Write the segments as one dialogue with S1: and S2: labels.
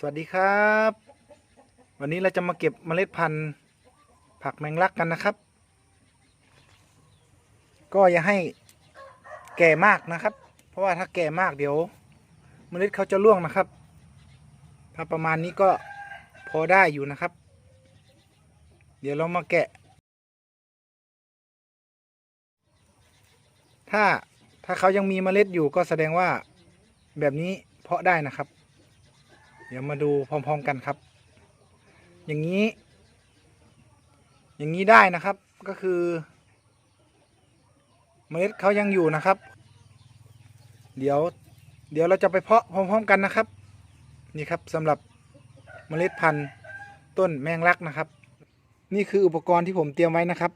S1: สวัสดีครับ วันนี้เราจะมาเก็บเมล็ดพันธุ์ ผักแมงลักกันนะครับ ก็อย่าให้แก่มากนะครับ เพราะว่าถ้าแก่มากเดี๋ยว เมล็ดเขาจะร่วงนะครับ ถ้าประมาณนี้ก็พอได้อยู่นะครับ เดี๋ยวเรามาแกะ ถ้าถ้าเขายังมีเมล็ดอยู่ก็แสดงว่าแบบนี้เพาะได้นะครับ เดี๋ยวมาดูพร้อม ๆ กันครับ อย่างนี้ อย่างนี้ได้นะครับก็คือ เมล็ดเขายังอยู่นะครับ เดี๋ยว เดี๋ยวเราจะไปเพาะพร้อม ๆ กันนะครับ นี่ครับสำหรับเมล็ดพันธุ์ต้นแมงลักนะครับ นี่คืออุปกรณ์ที่ผมเตรียมไว้นะครับ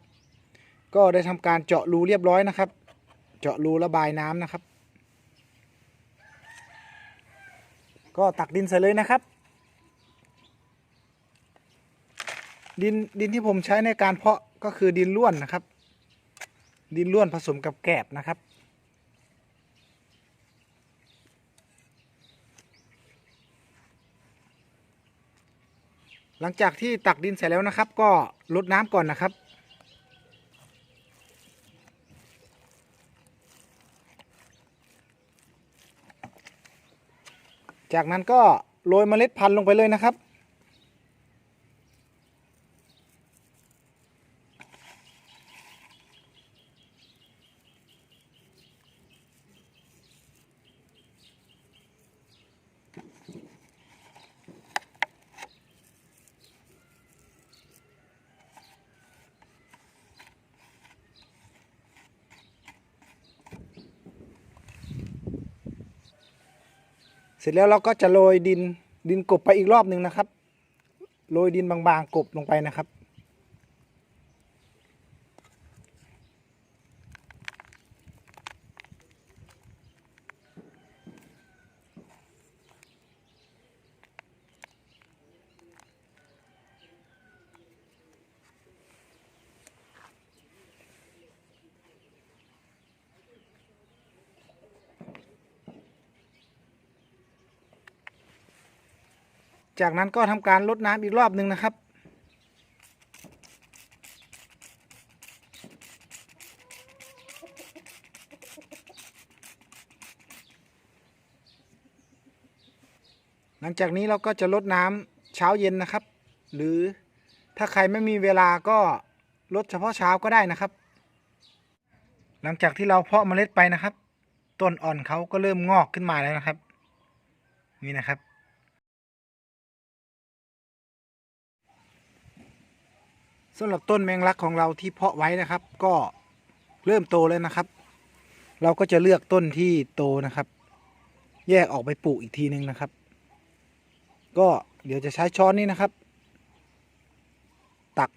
S1: ก็ได้ทำการเจาะรูเรียบร้อยนะครับ เจาะรูระบายน้ำนะครับ ก็ตักดินใส่เลยนะครับ ดินดินที่ผมใช้ในการเพาะก็คือดินล้วนนะครับ ดินล้วนผสมกับแกบนะครับ หลังจากที่ตักดินเสร็จแล้วนะครับ ก็ลดน้ำก่อนนะครับ จากนั้นก็โรยเมล็ดพันธุ์ลงไปเลยนะครับ เสร็จแล้วเราก็จะโรยดินดินกบไปอีกรอบหนึ่งนะครับ โรยดินบางๆกบลงไปนะครับ จากนั้นก็ทำการลดน้ำอีกรอบหนึ่งนะครับ หลังจากนี้เราก็จะลดน้ำเช้าเย็นนะครับ หรือถ้าใครไม่มีเวลาก็ลดเฉพาะเช้าก็ได้นะครับ หลังจากที่เราเพาะเมล็ดไปนะครับ ต้นอ่อนเขาก็เริ่มงอกขึ้นมาแล้วนะครับ นี่นะครับำหรับต้นแมงลักของเราที่เพาะไว้นะครับ ก็เริ่มโตแล้วนะครับ เราก็จะเลือกต้นที่โตนะครับ แยกออกไปปลูกอีกทีนึงนะครับ ก็เดี๋ยวจะใช้ช้อนนี้นะครับ ตัก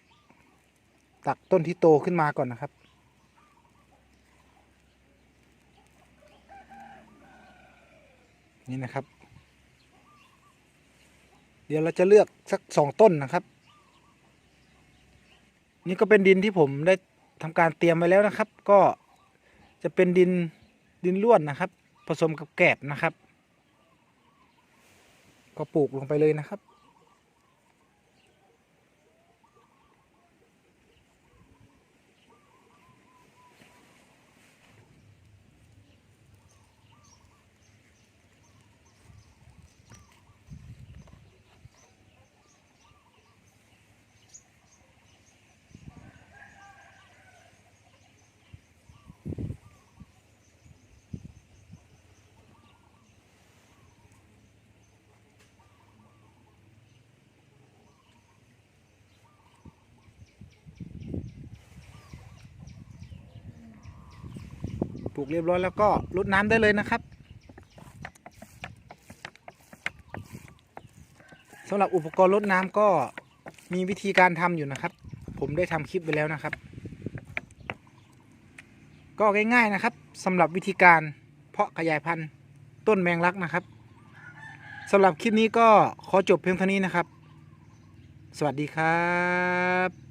S1: ตักต้นที่โตขึ้นมาก่อนนะครับนี่นะครับ เดี๋ยวเราจะเลือกสักสองต้นนะครับ นี่ก็เป็นดินที่ผมได้ทำการเตรียมไว้แล้วนะครับ ก็จะเป็นดินดินล้วนนะครับ ผสมกับแกลบนะครับ ก็ปลูกลงไปเลยนะครับ ปลูกเรียบร้อยแล้วก็รดน้ำได้เลยนะครับสำหรับอุปกรณ์รดน้ำก็มีวิธีการทำอยู่นะครับ ผมได้ทำคลิปไปแล้วนะครับ ก็ง่ายๆนะครับสำหรับวิธีการเพาะขยายพันธุ์ต้นแมงลักนะครับสำหรับคลิปนี้ก็ขอจบเพียงเท่านี้นะครับ สวัสดีครับ